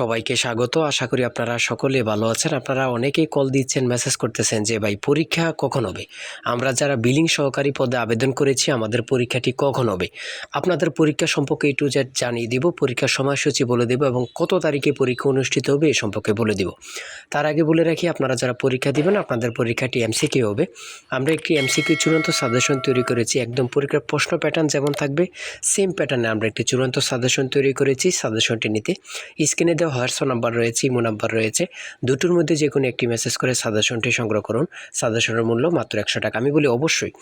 সবাইকে স্বাগত। আশা করি আপনারা সকলে ভালো আছেন। আপনারা অনেকেই কল দিচ্ছেন মেসেজ করতেছেন যে, ভাই, পরীক্ষা কখন হবে? আমরা যারা বিলিং সহকারী পদে আবেদন করেছি, আমাদের পরীক্ষাটি কখন হবে? আপনাদের পরীক্ষা সম্পর্কে একটু জানিয়ে দিব পরীক্ষার সময়সূচি বলে দেব এবং কত তারিখে পরীক্ষা অনুষ্ঠিত হবে এ সম্পর্কে বলে দিব। তার আগে বলে রাখি, আপনারা যারা পরীক্ষা দিবেন, আপনাদের পরীক্ষাটি এমসিকিউ হবে। আমরা একটি এমসিকিউ চূড়ান্ত সাজেশন তৈরি করেছি, একদম পরীক্ষার প্রশ্ন প্যাটার্ন যেমন থাকবে সেম প্যাটার্নে আমরা একটি চূড়ান্ত সাজেশন তৈরি করেছি সাজেশনটি নিতে। স্ক্রিনে দেওয়া হোয়াটসঅ্যাপ নাম্বার রয়েছে ইমো নাম্বার রয়েছে। দুটোর মধ্যে যে কোনো একটি মেসেজ করে সাজেশনটি সংগ্রহ করুন। সাজেশনের মূল্য মাত্র একশো টাকা। আমি বলি অবশ্যই,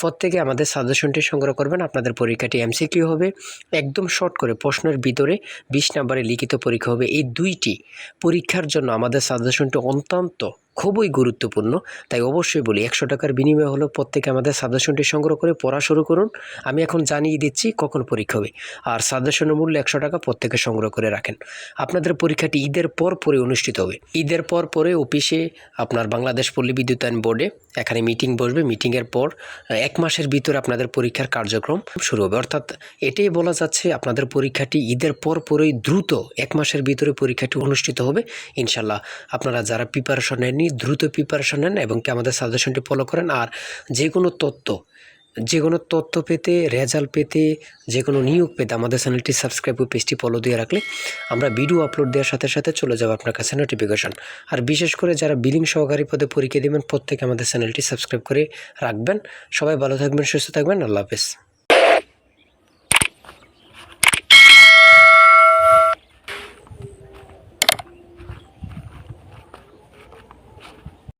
প্রত্যেকে আমাদের সাজেশনটি সংগ্রহ করবেন। আপনাদের পরীক্ষাটি এমসিকিউ হবে। একদম শর্ট করে প্রশ্নের ভিতরে বিশ নাম্বারে লিখিত পরীক্ষা হবে। এই দুইটি পরীক্ষার জন্য আমাদের সাজেশনটি অত্যন্ত খুবই গুরুত্বপূর্ণ। তাই অবশ্যই বলি, একশো টাকার বিনিময় হলো প্রত্যেকে আমাদের সাজেশনটি সংগ্রহ করে পড়া শুরু করুন। আমি এখন জানিয়ে দিচ্ছি কখন পরীক্ষা হবে। আর সাজেশনের মূল্য একশো টাকা প্রত্যেকে সংগ্রহ করে রাখেন। আপনাদের পরীক্ষাটি ঈদের পর পরে অনুষ্ঠিত হবে। ঈদের পর পরে অফিসে আপনার বাংলাদেশ পল্লী বিদ্যুতায়ন বোর্ডে এখানে মিটিং বসবে। মিটিংয়ের পর এক মাসের ভিতরে আপনাদের পরীক্ষার কার্যক্রম শুরু হবে। অর্থাৎ এটাই বলা যাচ্ছে আপনাদের পরীক্ষাটি ঈদের পর পরেই দ্রুত এক মাসের ভিতরে পরীক্ষাটি অনুষ্ঠিত হবে। ইনশাল্লাহ আপনারা যারা প্রিপারেশন নেননি দ্রুত প্রিপারেশন নেন এবং কি আমাদের সাজেশনটি ফলো করেন। আর যে কোনো তথ্য, যে কোনো তথ্য পেতে রেজাল্ট পেতে, যে কোনো নিয়োগ পেতে আমাদের চ্যানেলটি সাবস্ক্রাইব ও পেজটি ফলো দিয়ে রাখলে আমরা ভিডিও আপলোড দেওয়ার সাথে সাথে চলে যাব আপনার কাছে নোটিফিকেশন আর বিশেষ করে যারা বিলিং সহকারী পদে পরীক্ষা দেবেন, প্রত্যেকে আমাদের চ্যানেলটি সাবস্ক্রাইব করে রাখবেন। সবাই ভালো থাকবেন, সুস্থ থাকবেন, আল্লাহ হাফেজ।